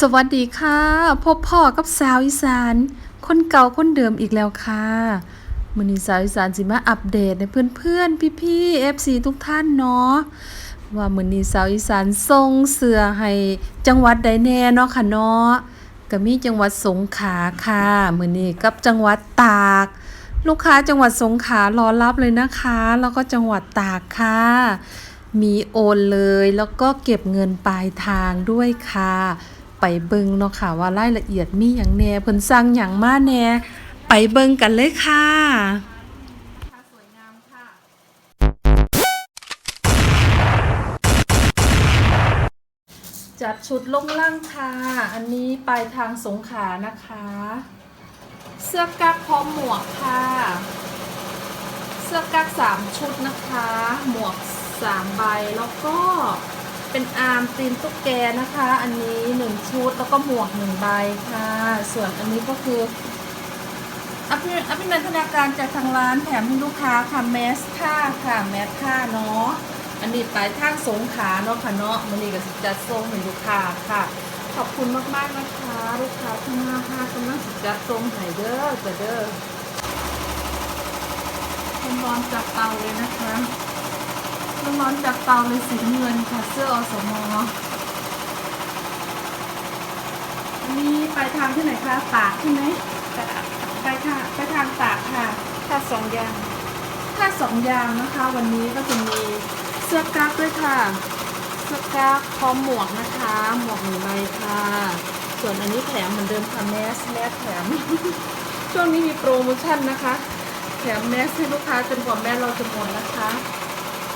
สวัสดีค่ะ พบพ่อกับสาวอีสาน คนเก่าคนเดิมอีกแล้วค่ะมือนี้สาวอีสานสิมาอัปเดตให้เพื่อนๆพี่ๆ FC ทุกท่านเนาะว่ามือนี้สาวอีสานส่งเสื้อให้จังหวัดใดแน่เนาะค่ะเนาะก็มีจังหวัดสงขลาค่ะมือนี้กับจังหวัดตาก ลูกค้าจังหวัดสงขลารอรับเลยนะคะ แล้วก็จังหวัดตากค่ะมีโอนเลยแล้วก็เก็บเงินปลายทางด้วยค่ะ เบิ่งเนาะค่ะว่ารายละเอียดมีหยังแน่เพิ่นสั่งหยังมาแน่ไปเบิ่งกันเลยค่ะสวยงามค่ะจัดชุดลงล่างค่ะ อันนี้ปลายทางสงขานะคะ เสื้อกั๊กพร้อมหมวกค่ะ เสื้อกั๊กสามชุดนะคะ หมวกสามใบแล้วก็ เป็นอาร์มตีนตุ๊กแกนะคะ อันนี้หนึ่งชุดแล้วก็หมวกหนึ่งใบค่ะ ส่วนอันนี้ก็คืออภิอภินันทนาการจากทางร้านแถมให้ลูกค้าค่ะแมสค่าค่ะแมสค่าเนาะอันนี้ปลายทางสงขาเนาะค่ะเนาะมันนี่ก็สิจัดส่งให้ลูกค้าค่ะ ขอบคุณมากๆนะคะ ลูกค้าที่หน้าห้ากำลังจัดส่งให้เด้อจ้ะเด้อร้อนๆจากเตาเลยนะคะ ร้อนๆจากเตาเลยสีน้ำเงินค่ะเสื้ออสมอันนี้ไปทางที่ไหนคะตากใช่ไหมตากไปค่ะไปทางตากค่ะถ้าสองอย่างถ้าสองอย่างนะคะ วันนี้ก็จะมีเสื้อกั๊กด้วยค่ะเสื้อกั๊กพร้อมหมวกนะคะ หมวกหนึ่งใบค่ะ ส่วนอันนี้แถมเหมือนเดิมค่ะแมสแมสแถม ช่วงนี้มีโปรโมชั่นนะคะ แถมแมสให้ลูกค้าจนกว่าแมสเราจะหมดนะคะ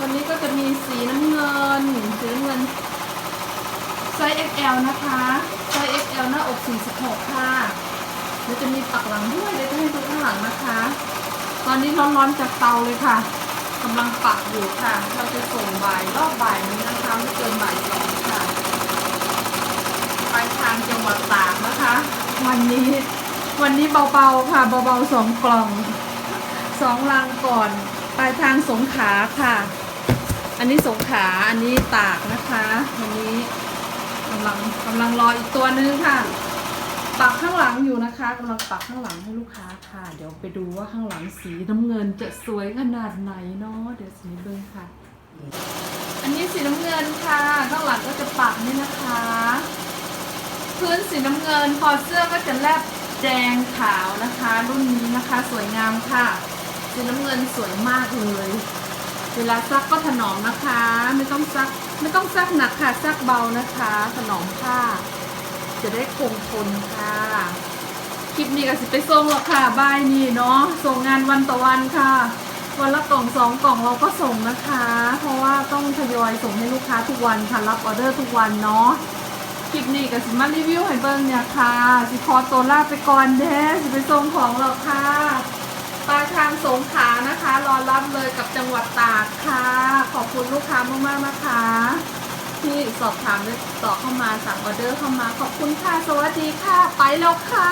วันนี้ก็จะมีสีน้ำเงินสีน้ำเงินไซส์ XL นะคะไซส์ XL หน้าอก 46 ค่ะเดี๋ยวจะมีปักหลังด้วยเดี๋ยวจะให้ดูข้างหลังนะคะ ตอนนี้ร้อนๆจากเตาเลยค่ะกำลังปักอยู่ค่ะ เราจะส่งบ่ายรอบบ่ายนี้นะคะไม่เกินบ่ายสองค่ะไปทางจังหวัดตากนะคะ วันนี้ วันนี้เบาๆค่ะเบาๆสองกล่องสองลังก่อน ปลายทางสงขลาค่ะ อันนี้สงขา อันนี้ตากนะคะวันนี้กำลังกำลังรออีกตัวนึงค่ะ ปักข้างหลังอยู่นะคะกำลังปักข้างหลังให้ลูกค้าค่ะ เดี๋ยวไปดูว่าข้างหลังสีน้ำเงินจะสวยขนาดไหนเนาะเดี๋ยวสีเบิ้งค่ะ อันนี้สีน้ำเงินค่ะ ข้างหลังก็จะปักนี่นะคะ พื้นสีน้ำเงินคอเสื้อก็จะแลบแดงขาวนะคะ รุ่นนี้นะคะ สวยงามค่ะสีน้ำเงินสวยมากเลย เวลาซักก็ถนอมนะคะ ไม่ต้องซักไม่ต้องซักหนักค่ะซักเบานะคะ ถนอมผ้า จะได้คงทนค่ะคลิปนี้ก็สิไปส่งหรอกค่ะบายนี่เนาะส่งงานวันต่อวันค่ะ วันละกล่องสองกล่องเราก็ส่งนะคะ เพราะว่าต้องทยอยส่งให้ลูกค้าทุกวันค่ะรับออเดอร์ทุกวันเนาะคลิปนี้ก็สิมารีวิวให้เบิ่งเนี่ยค่ะ สิขอตัวลาไปก่อนเด้สิไปส่งของแล้วค่ะปลายทางสงขานะ รับเลยกับจังหวัดตากค่ะ ขอบคุณลูกค้ามากๆนะคะ ที่สอบถามและต่อเข้ามาสั่งออเดอร์เข้ามา ขอบคุณค่ะ สวัสดีค่ะ ไปแล้วค่ะ